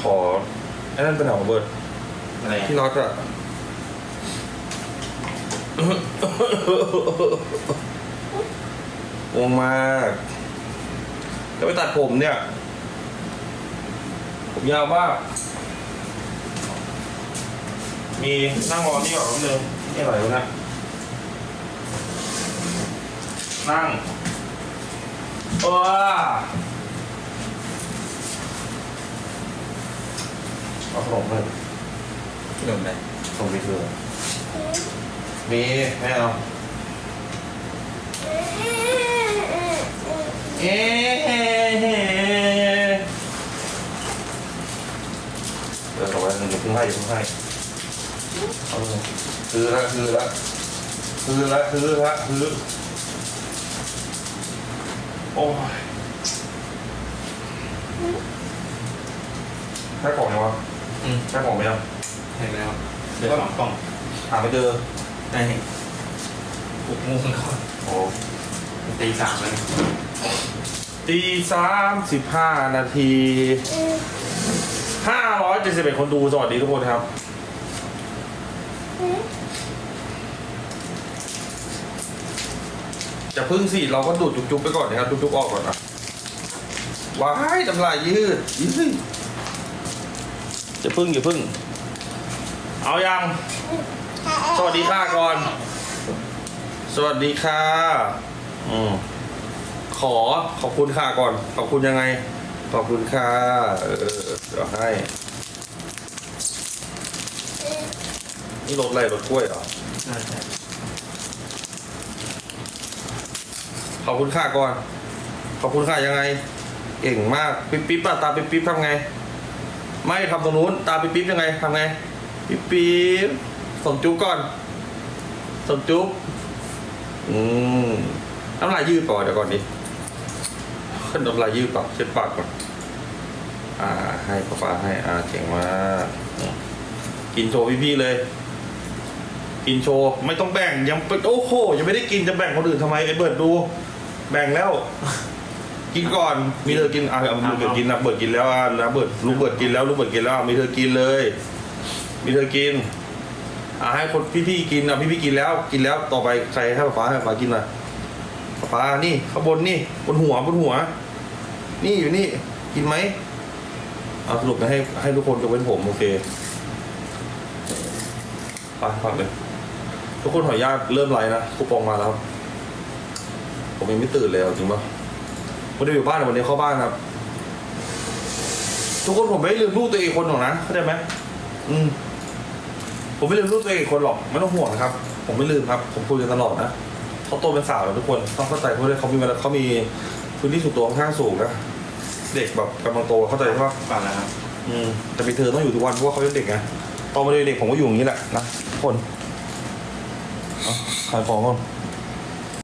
ขอไอ้นั่นเป็นของเบิร์ดอะไรที่น็อตอะวงมากจะไปตัดผมเนี่ย ผมยาวมาก มีนั่งรอนี่ก่อนแป๊บนึงนี่อะไรวะเนะนั่งเออ เอาขนมเลยขนมอะไรส่งไปเถอะมีไม่เอาเอ๊ะเดี๋ยวต่อไปหนึ่งเดี๋ยวเพิ่งให้เดี๋ยวเพิ่งให้เอาเลยคือละคือละคือละคือละคือโอ้ยแค่ของยังวะ อืมแค่ของไหมยังเห็นแล้วเดี๋ยวสองกล่องหาไม่เจอได้เห็นหกโมงก่อนโอ้ตีสามแล้วนะตีสามสิบห้านาทีห้าร้อยเจ็ดสิบเอ็ดคนดู สวัสดีทุกคนครับ จะพึ่งสิเราก็ดูดจุกๆไปก่อนนะครับ จุกๆออกก่อนนะว้ายทำลายยืดยืด จะพึ่งอย่าพึ่ง เอายัง สวัสดีค่ะก่อน สวัสดีค่ะอืมขอขอบคุณค่ะก่อน ขอบคุณยังไง ขอบคุณค่ะเออเดี๋ยวให้ นี่รถอะไรรถกล้วยเหรอใช่ใช่ขอบคุณค่ะก่อน ขอบคุณค่ะยังไง เก่งมาก ปิ๊บปิ๊บอะตาปิ๊บปิ๊บทำไง ไม่ทำตรงนู้น ตาปิ๊บปิ๊บยังไงทำไง ปิ๊บปิ๊บส่งจุ๊บก่อน ส่งจุ๊บอืมน้ำลายยืดก่อนเดี๋ยวก่อนดิขึ้นน้ำลายยืดก่อนเช็ดปากก่อน อ่า ให้ป้าป้าให้ อ่าเก่งมากกินโชว์พี่ๆเลย กินโชว์ไม่ต้องแบ่งยังโอ้โหยังไม่ได้กินจะแบ่งคนอื่นทำไมไอ้เบิร์ดดู แบ่งแล้ว กินก่อน มีเธอกินอะเอาเบิร์ดกินนะเบิร์ดกินแล้วอะนะเบิร์ดลูกเบิร์ดกินแล้วลูกเบิร์ดกินแล้วอะมีเธอกินเลย มีเธอกินอะให้คนพี่ๆกินอะพี่ๆกินแล้ว กินแล้วต่อไปใครให้ป๊าให้ป๊ากินอะป๊าป๊านี่ข้างบนนี่บนหัวบนหัว นี่อยู่นี่กินไหมเอาสรุปให้ให้ทุกคนยกเว้นผมโอเคไปฝากเลยทุกคนขออนุญาตเริ่มไลน์นะคูปองมาแล้ว ผมยังไม่ตื่นเลยจริงปะ วันนี้อยู่บ้านแต่วันนี้เข้าบ้านครับ ทุกคนผมไม่ได้ลืมลูกตัวเองคนหรอกนะเข้าใจไหมอืม ผมไม่ลืมลูกตัวเองคนหรอกไม่ต้องห่วงนะครับ ผมไม่ลืมครับ ผมคุยกันตลอดนะเขาโตเป็นสาวแล้วทุกคนต้องเข้าใจเพราะว่าเขามีเวลาเขามีพื้นที่ส่วนตัวค่อนข้างสูงนะเด็กแบบกำลังโตเข้าใจใช่ปะป่าแล้วครับอืมแต่ไปเธอต้องอยู่ทุกวันเพราะว่าเขาเป็นเด็กไงตอนมาเด็กๆผมก็อยู่อย่างนี้แหละนะทุกคนเอาขายของก่อน